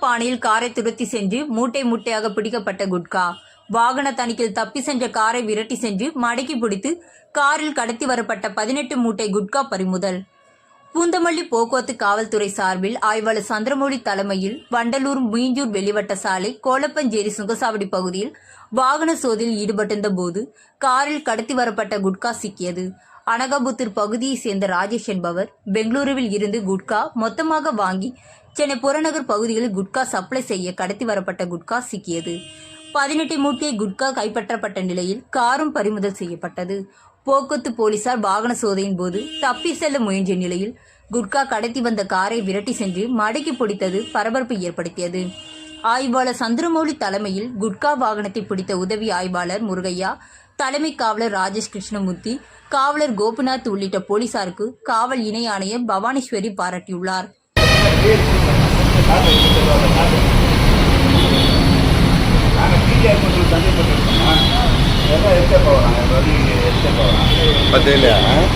பாணியில் காரை துரத்தி சென்று மூட்டை மூட்டையாக பிடிக்கப்பட்ட குட்கா. வாகன தணிக்கையில் தப்பி சென்ற காரை விரட்டி சென்று மடக்கி பிடித்து காரில் கடத்தி வரப்பட்ட பதினெட்டு மூட்டை குட்கா பறிமுதல். பூந்தமல்லி போக்குவரத்து காவல்துறை சார்பில் ஆய்வாளர் சந்திரமௌழி தலைமையில் வண்டலூர் மீஞ்சூர் வெளிவட்ட சாலை கோலப்பஞ்சேரி சுங்கசாவடி பகுதியில் வாகன சோதனையில் ஈடுபட்டிருந்த போது காரில் கடத்தி வரப்பட்ட குட்கா சிக்கியது. அனகாபுத்தூர் பகுதியைச் சேர்ந்த ராஜேஷ் என்பவர் பெங்களூருவில் இருந்து குட்கா மொத்தமாக வாங்கி சென்னை புறநகர் பகுதிகளில் குட்கா சப்ளை செய்ய கடத்தி வரப்பட்ட குட்கா சிக்கியது. பதினெட்டு மூட்டை குட்கா கைப்பற்றப்பட்ட நிலையில் காரும் பறிமுதல் செய்யப்பட்டது. போக்குவரத்து போலீசார் வாகன சோதனையின் போது தப்பி செல்ல முயன்ற நிலையில் குட்கா கடத்தி வந்த காரை விரட்டி சென்று மடக்கி பிடித்தது பரபரப்பை ஏற்படுத்தியது. ஆய்வாளர் சந்திரமௌலி தலைமையில் குட்கா வாகனத்தை பிடித்த உதவி ஆய்வாளர் முருகையா தலைமை காவலர் ராஜேஷ் கிருஷ்ணமூர்த்தி காவலர் கோபிநாத் உள்ளிட்ட போலீசாருக்கு காவல் இணை ஆணையர் பவானீஸ்வரி பாராட்டியுள்ளார். நாங்கள் பிடிஆர் மட்டும் சந்தேகப்பட்டிருக்கோமா எல்லாம் எடுத்தே போகிறாங்க நாங்கள்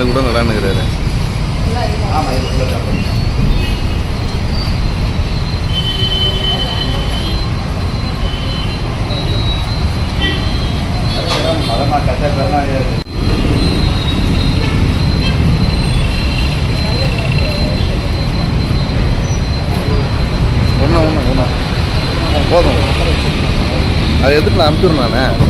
அடிஷ்னலாக கூட நடானுங்கிறாரு ஒன்று ஒன்று ஒன்று போதும். அதை எதுக்கு நான் அனுப்பிடுறேன் நான்.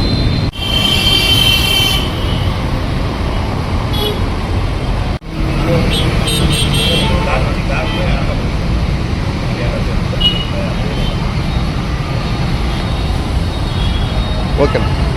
ಓಕೆನಾ